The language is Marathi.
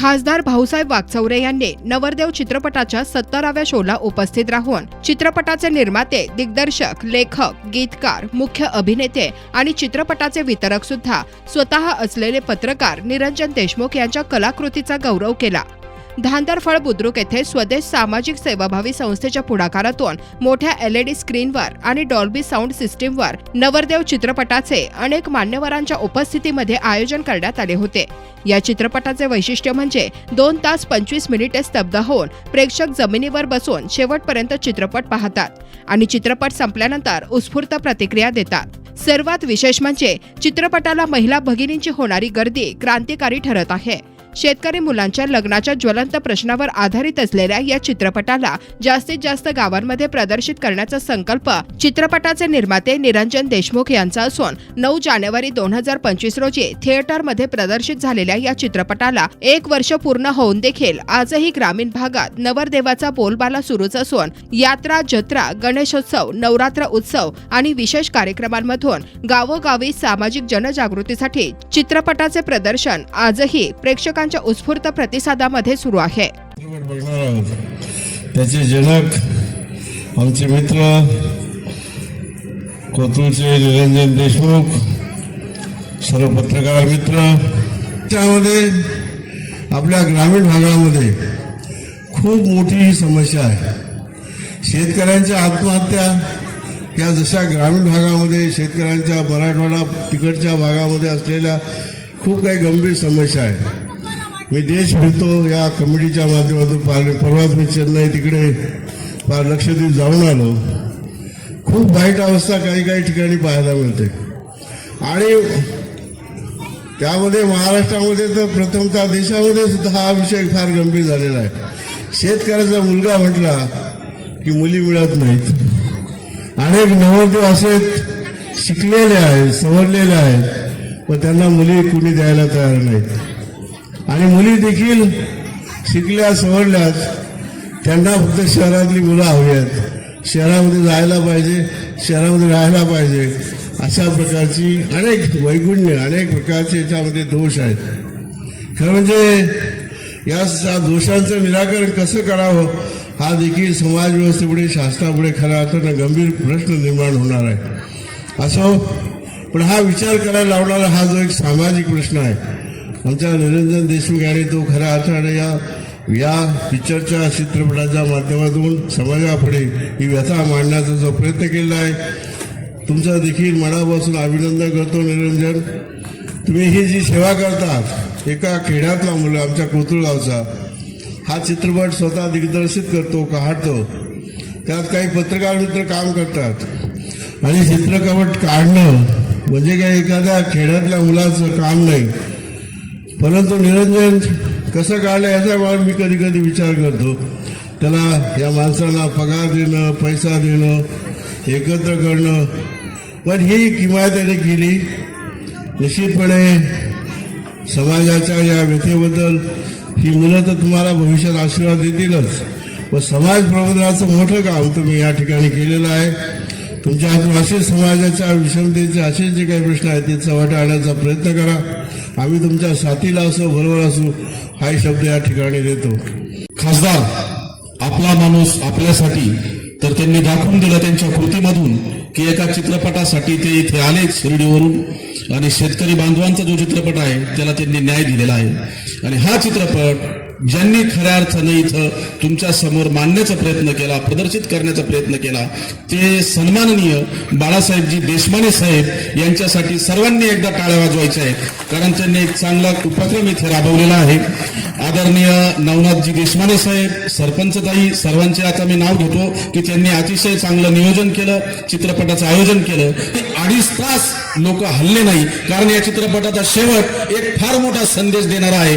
खासदार भाऊसाहेब वागचौरे यांनी नवरदेव चित्रपटाच्या सत्तराव्या शोला उपस्थित राहून चित्रपटाचे निर्माते दिग्दर्शक लेखक गीतकार मुख्य अभिनेते आणि चित्रपटाचे वितरक सुद्धा स्वतः असलेले पत्रकार निरंजन देशमुख यांच्या कलाकृतीचा गौरव केला. धांदरफळ बुद्रुक येथे स्वदेश सामाजिक सेवाभावी संस्थेच्या पुढाकारातून मोठ्या एलईडी स्क्रीनवर आणि डॉल्बी साऊंड सिस्टीमवर नवरदेव चित्रपटाचे अनेक मान्यवरांच्या उपस्थितीमध्ये आयोजन करण्यात आले होते. या चित्रपटाचे वैशिष्ट्य म्हणजे दोन तास पंचवीस मिनिटे स्तब्ध होऊन प्रेक्षक जमिनीवर बसून शेवटपर्यंत चित्रपट पाहतात आणि चित्रपट संपल्यानंतर उत्स्फूर्त प्रतिक्रिया देतात. सर्वात विशेष म्हणजे चित्रपटाला महिला भगिनींची होणारी गर्दी क्रांतिकारी ठरत आहे. शेतकरी मुलांच्या लग्नाच्या ज्वलंत प्रश्नावर आधारित असलेल्या या चित्रपटाला जास्तीत जास्त गावांमध्ये प्रदर्शित करण्याचा संकल्प चित्रपटाचे निर्माते निरंजन देशमुख यांचा असून नऊ जानेवारी दोन हजार पंचवीस रोजी थिएटरमध्ये प्रदर्शित झालेल्या या चित्रपटाला एक वर्ष पूर्ण होऊन देखील आजही ग्रामीण भागात नवरदेवाचा बोलबाला सुरूच असून यात्रा जत्रा गणेशोत्सव नवरात्र उत्सव आणि विशेष कार्यक्रमांमधून गावोगावी सामाजिक जनजागृतीसाठी चित्रपटाचे प्रदर्शन आजही प्रेक्षक प्रेक्षकांच्या उत्स्फूर्त प्रतिसादामध्ये सुरू आहे. त्याचे जनक आमचे मित्र कोथरूडचे निरंजन देशमुख सर्व पत्रकार मित्र. त्यामध्ये आपल्या ग्रामीण भागामध्ये खूप मोठी ही समस्या आहे. शेतकऱ्यांच्या आत्महत्या या जशा ग्रामीण भागामध्ये शेतकऱ्यांच्या मराठवाडा तिकडच्या भागामध्ये असलेल्या खूप काही गंभीर समस्या आहेत मी देश भेटतो या कमिटीच्या माध्यमातून. पार परवाच मी चेन्नई तिकडे फार लक्षद्वीप जाऊन आलो. खूप वाईट अवस्था काही काही ठिकाणी पाहायला मिळते. आणि त्यामध्ये महाराष्ट्रामध्ये तर प्रथमतः देशामध्ये सुद्धा हा विषय फार गंभीर झालेला आहे. शेतकऱ्याचा मुलगा म्हटला की मुली मिळत नाहीत. अनेक नवरदेव असे शिकलेले आहेत सवरलेले आहेत. पण त्यांना मुली कुणी द्यायला तयार नाहीत. आणि मुली देखील शिकल्या सवरल्यात त्यांना फक्त शहरातली मुलं हवी आहेत. शहरामध्ये जायला पाहिजे शहरामध्ये राहायला पाहिजे अशा प्रकारची अनेक वैगुण्य अनेक प्रकारचे याच्यामध्ये दोष आहेत. खरं म्हणजे या दोषांचं निराकरण कसं करावं हा देखील समाज व्यवस्थेपुढे शासनापुढे खऱ्या अर्थानं गंभीर प्रश्न निर्माण होणार आहे. असो पण हा विचार करायला लावणारा हा जो एक सामाजिक प्रश्न आहे आमच्या निरंजन देशमुख यांनी तो खरा अर्थाने या या पिक्चरच्या चित्रपटाच्या माध्यमातून समाजापुढे ही व्यथा मांडण्याचा जो प्रयत्न केलेला आहे. तुमचं देखील मनापासून अभिनंदन करतो निरंजन तुम्ही ही जी सेवा करतात एका खेड्यातला मुलं आमच्या कोथरूड हा चित्रपट स्वतः दिग्दर्शित करतो काढतो. त्यात काही पत्रकार मित्र काम करतात. आणि चित्रपट काढणं म्हणजे काही एखाद्या खेड्यातल्या मुलाचं काम नाही. परंतु निरंजन कसं काढलं याचा मी कधी कधी विचार करतो. त्याला या माणसाला पगार देणं पैसा देणं एकत्र करणं पण ही किमाय त्याने केली. निश्चितपणे समाजाच्या या व्यथेबद्दल ही मुलं तर तुम्हाला भविष्यात आशीर्वाद देतीलच. व समाज प्रबोधनाचं मोठं काम तुम्ही या ठिकाणी केलेलं आहे. तुमच्या हातून असे समाजाच्या विषमतेचे असे जे काही प्रश्न आहेत ते चव्हाट्या आणण्याचा प्रयत्न करा. आम्ही तुमच्या साथीला असो बरोबर असो हा शब्द या ठिकाणी देतो. खासदार आपला माणूस आपल्यासाठी तर त्यांनी दाखवून दिलं त्यांच्या कृतीमधून की एका चित्रपटासाठी ते इथे आले शिर्डीवरून. आणि शेतकरी बांधवांचा जो चित्रपट आहे त्याला त्यांनी न्याय दिलेला आहे. आणि हा चित्रपट ज्यांनी खऱ्या अर्थाने इथं तुमच्यासमोर मांडण्याचा प्रयत्न केला प्रदर्शित करण्याचा प्रयत्न केला ते सन्माननीय बाळासाहेबजी देशमाने साहेब यांच्यासाठी सर्वांनी एकदा टाळ्या वाजवायच्या आहेत. कारण त्यांनी एक चांगला उपक्रम इथे राबवलेला आहे. आदरणीय नवनाथजी देशमाने साहेब सरपंचताई सर्वांचे आता मी नाव घेतो की त्यांनी अतिशय चांगलं नियोजन केलं चित्रपटाचं आयोजन केलं. ते अडीच तास लोक हल्ले नाही. कारण या चित्रपटाचा शेवट एक फार मोठा संदेश देणारा आहे.